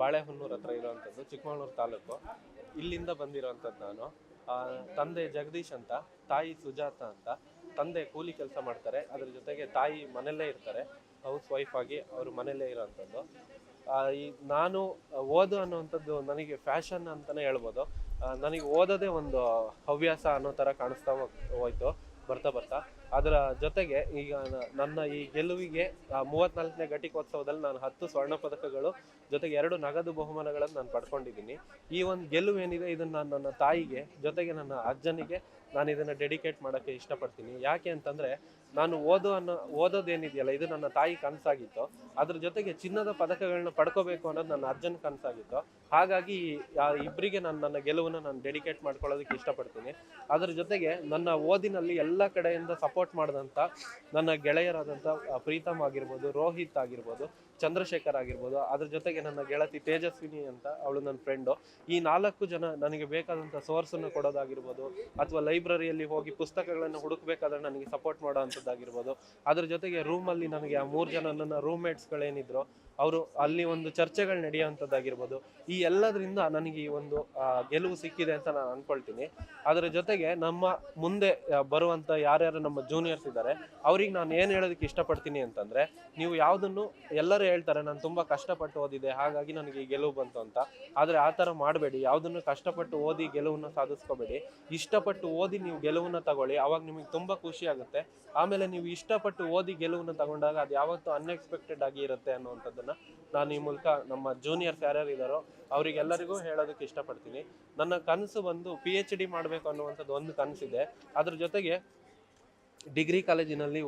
ಬಾಳೆಹೊನ್ನೂರ್ ಹತ್ರ ಇರುವಂಥದ್ದು, ಚಿಕ್ಕಮಗಳೂರು ತಾಲೂಕು. ಇಲ್ಲಿಂದ ಬಂದಿರುವಂತದ್ದು ನಾನು. ತಂದೆ ಜಗದೀಶ್ ಅಂತ, ತಾಯಿ ಸುಜಾತ ಅಂತ. ತಂದೆ ಕೂಲಿ ಕೆಲಸ ಮಾಡ್ತಾರೆ. ಅದ್ರ ಜೊತೆಗೆ ತಾಯಿ ಮನೆಯಲ್ಲೇ ಇರ್ತಾರೆ. ಹೌಸ್ ವೈಫ್ ಆಗಿ ಅವರು ಮನೆಯಲ್ಲೇ ಇರೋವಂಥದ್ದು. ಈ ನಾನು ಓದು ಅನ್ನುವಂಥದ್ದು ನನಗೆ ಫ್ಯಾಷನ್ ಅಂತಾನೆ ಹೇಳ್ಬೋದು. ನನಗೆ ಓದೋದೇ ಒಂದು ಹವ್ಯಾಸ ಅನ್ನೋ ಥರ ಕಾಣಿಸ್ತಾ ಹೋಯ್ತು. ಬರ್ತಾ ಬರ್ತಾ. ಅದರ ಜೊತೆಗೆ ಈಗ ನನ್ನ ಈ ಗೆಲುವಿಗೆ ಮೂವತ್ನಾಲ್ಕನೇ ಘಟಿಕೋತ್ಸವದಲ್ಲಿ ನಾನು ಹತ್ತು ಸ್ವರ್ಣ ಪದಕಗಳು ಜೊತೆಗೆ ಎರಡು ನಗದು ಬಹುಮಾನಗಳನ್ನು ನಾನು ಪಡ್ಕೊಂಡಿದ್ದೀನಿ. ಈ ಒಂದು ಗೆಲುವು ಏನಿದೆ ಇದನ್ನು ನಾನು ನನ್ನ ತಾಯಿಗೆ, ಜೊತೆಗೆ ನನ್ನ ಅಜ್ಜನಿಗೆ ನಾನು ಇದನ್ನ ಡೆಡಿಕೇಟ್ ಮಾಡೋಕ್ಕೆ ಇಷ್ಟಪಡ್ತೀನಿ. ಯಾಕೆ ಅಂತಂದ್ರೆ, ನಾನು ಓದು ಅನ್ನೋ, ಓದೋದೇನಿದೆಯಲ್ಲ, ಇದು ನನ್ನ ತಾಯಿ ಕನಸಾಗಿತ್ತು. ಅದ್ರ ಜೊತೆಗೆ ಚಿನ್ನದ ಪದಕಗಳನ್ನ ಪಡ್ಕೋಬೇಕು ಅನ್ನೋದು ನನ್ನ ಅಜ್ಜನ ಕನಸಾಗಿತ್ತು. ಹಾಗಾಗಿ ಇಬ್ಬರಿಗೆ ನಾನು ನನ್ನ ಗೆಲುವನ್ನು ನಾನು ಡೆಡಿಕೇಟ್ ಮಾಡ್ಕೊಳ್ಳೋದಕ್ಕೆ ಇಷ್ಟಪಡ್ತೀನಿ. ಅದ್ರ ಜೊತೆಗೆ ನನ್ನ ಓದಿನಲ್ಲಿ ಎಲ್ಲ ಕಡೆಯಿಂದ ಸಪೋರ್ಟ್ ಮಾಡಿದಂಥ ನನ್ನ ಗೆಳೆಯರಾದಂಥ ಪ್ರೀತಮ್ ಆಗಿರ್ಬೋದು, ರೋಹಿತ್ ಆಗಿರ್ಬೋದು, ಚಂದ್ರಶೇಖರ್ ಆಗಿರ್ಬೋದು, ಅದ್ರ ಜೊತೆಗೆ ನನ್ನ ಗೆಳತಿ ತೇಜಸ್ವಿನಿ ಅಂತ ಅವಳು ನನ್ನ ಫ್ರೆಂಡು ಈ ನಾಲ್ಕು ಜನ ನನಗೆ ಬೇಕಾದಂಥ ಸೋರ್ಸನ್ನು ಕೊಡೋದಾಗಿರ್ಬೋದು, ಅಥವಾ ಲೈಬ್ರರಿಯಲ್ಲಿ ಹೋಗಿ ಪುಸ್ತಕಗಳನ್ನು ಹುಡುಕಬೇಕಾದ್ರೆ ನನಗೆ ಸಪೋರ್ಟ್ ಮಾಡೋ ಅಂಥದ್ದಾಗಿರ್ಬೋದು. ಅದ್ರ ಜೊತೆಗೆ ರೂಮಲ್ಲಿ ನನಗೆ ಆ ಮೂರು ಜನ ನನ್ನ ರೂಮ್ಮೇಟ್ಸ್ಗಳೇನಿದ್ರು ಅವರು ಅಲ್ಲಿ ಒಂದು ಚರ್ಚೆಗಳು ನಡೆಯುವಂಥದ್ದಾಗಿರ್ಬೋದು. ಈ ಎಲ್ಲದರಿಂದ ನನಗೆ ಈ ಒಂದು ಗೆಲುವು ಸಿಕ್ಕಿದೆ ಅಂತ ನಾನು ಅಂದ್ಕೊಳ್ತೀನಿ ಅದರ ಜೊತೆಗೆ ನಮ್ಮ ಮುಂದೆ ಬರುವಂಥ ಯಾರ್ಯಾರು ನಮ್ಮ ಜೂನಿಯರ್ಸ್ ಇದ್ದಾರೆ, ಅವ್ರಿಗೆ ನಾನು ಏನು ಹೇಳೋದಕ್ಕೆ ಇಷ್ಟಪಡ್ತೀನಿ ಅಂತಂದರೆ, ನೀವು ಯಾವುದನ್ನು ಎಲ್ಲರೂ ಹೇಳ್ತಾರೆ, ನಾನು ತುಂಬ ಕಷ್ಟಪಟ್ಟು ಓದಿದೆ, ಹಾಗಾಗಿ ನನಗೆ ಈ ಗೆಲುವು ಬಂತು ಅಂತ. ಆದರೆ ಆ ಥರ ಮಾಡಬೇಡಿ. ಯಾವುದನ್ನು ಕಷ್ಟಪಟ್ಟು ಓದಿ ಗೆಲುವನ್ನು ಸಾಧಿಸ್ಕೋಬೇಡಿ. ಇಷ್ಟಪಟ್ಟು ಓದಿ ನೀವು ಗೆಲುವನ್ನು ತಗೊಳ್ಳಿ. ಅವಾಗ ನಿಮಗೆ ತುಂಬ ಖುಷಿ ಆಗುತ್ತೆ. ಆಮೇಲೆ ನೀವು ಇಷ್ಟಪಟ್ಟು ಓದಿ ಗೆಲುವನ್ನು ತಗೊಂಡಾಗ ಅದು ಯಾವತ್ತೂ ಅನ್ಎಕ್ಸ್ಪೆಕ್ಟೆಡ್ ಆಗಿ ಇರುತ್ತೆ ಅನ್ನುವಂಥದ್ದನ್ನ ನಾನು ಈ ಮೂಲಕ ನಮ್ಮ ಜೂನಿಯರ್ಸ್ ಯಾರ್ಯಾರು ಇದ್ದಾರೋ ಅವರಿಗೆಲ್ಲರಿಗೂ ಹೇಳೋದಕ್ಕೆ ಇಷ್ಟಪಡ್ತೀನಿ. ನನ್ನ ಕನಸು ಬಂದು ಪಿ ಎಚ್ ಡಿ ಮಾಡಬೇಕು ಅನ್ನುವಂಥದ್ದು ಒಂದು ಕನಸಿದೆ. ಅದ್ರ ಜೊತೆಗೆ ಡಿಗ್ರಿ ಕಾಲೇಜಿನಲ್ಲಿ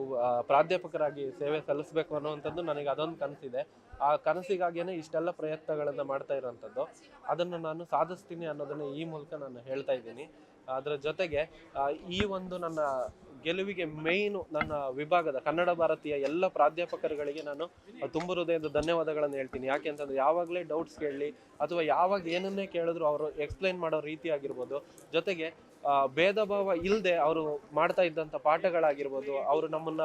ಪ್ರಾಧ್ಯಾಪಕರಾಗಿ ಸೇವೆ ಸಲ್ಲಿಸಬೇಕು ಅನ್ನುವಂಥದ್ದು ನನಗೆ ಅದೊಂದು ಕನಸಿದೆ. ಆ ಕನಸಿಗಾಗಿಯೇ ಇಷ್ಟೆಲ್ಲ ಪ್ರಯತ್ನಗಳನ್ನು ಮಾಡ್ತಾ ಇರೋವಂಥದ್ದು ಅದನ್ನು ನಾನು ಸಾಧಿಸ್ತೀನಿ ಅನ್ನೋದನ್ನು ಈ ಮೂಲಕ ನಾನು ಹೇಳ್ತಾ ಇದ್ದೀನಿ. ಅದರ ಜೊತೆಗೆ ಈ ಒಂದು ನನ್ನ ಗೆಲುವಿಗೆ ಮೇಯ್ನು ನನ್ನ ವಿಭಾಗದ ಕನ್ನಡ ಭಾರತೀಯ ಎಲ್ಲ ಪ್ರಾಧ್ಯಾಪಕರುಗಳಿಗೆ ನಾನು ತುಂಬ ಹೃದಯದ ಧನ್ಯವಾದಗಳನ್ನು ಹೇಳ್ತೀನಿ. ಯಾಕೆ ಅಂತಂದ್ರೆ ಯಾವಾಗಲೇ ಡೌಟ್ಸ್ ಕೇಳಲಿ ಅಥವಾ ಯಾವಾಗ ಏನನ್ನೇ ಕೇಳಿದ್ರು ಅವರು ಎಕ್ಸ್ಪ್ಲೈನ್ ಮಾಡೋ ರೀತಿ ಆಗಿರ್ಬೋದು. ಜೊತೆಗೆ ಭೇದ ಭಾವ ಇಲ್ಲದೆ ಅವರು ಮಾಡ್ತಾ ಇದ್ದಂಥ ಪಾಠಗಳಾಗಿರ್ಬೋದು. ಅವರು ನಮ್ಮನ್ನ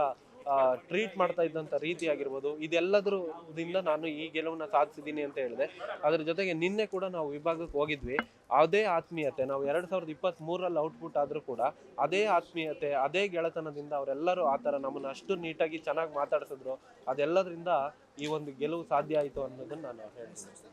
ಟ್ರೀಟ್ ಮಾಡ್ತಾ ಇದ್ದಂಥ ರೀತಿ ಆಗಿರ್ಬೋದು ಇದೆಲ್ಲದರಿಂದ ನಾನು ಈ ಗೆಲುವನ್ನ ಸಾಧಿಸಿದ್ದೀನಿ ಅಂತ ಹೇಳಿದೆ. ಅದ್ರ ಜೊತೆಗೆ ನಿನ್ನೆ ಕೂಡ ನಾವು ವಿಭಾಗಕ್ಕೆ ಹೋಗಿದ್ವಿ. ಅದೇ ಆತ್ಮೀಯತೆ, ನಾವು ಎರಡು ಸಾವಿರದ ಇಪ್ಪತ್ತ್ ಮೂರಲ್ಲಿ ಔಟ್ಪುಟ್ ಆದರೂ ಕೂಡ ಅದೇ ಆತ್ಮೀಯತೆ, ಅದೇ ಗೆಳೆತನದಿಂದ ಅವರೆಲ್ಲರೂ ಆ ಥರ ನಮ್ಮನ್ನು ಅಷ್ಟು ನೀಟಾಗಿ ಚೆನ್ನಾಗಿ ಮಾತಾಡ್ಸಿದ್ರು. ಅದೆಲ್ಲದರಿಂದ ಈ ಒಂದು ಗೆಲುವು ಸಾಧ್ಯ ಆಯಿತು ಅನ್ನೋದನ್ನು ನಾನು ಹೇಳ್ತೀನಿ.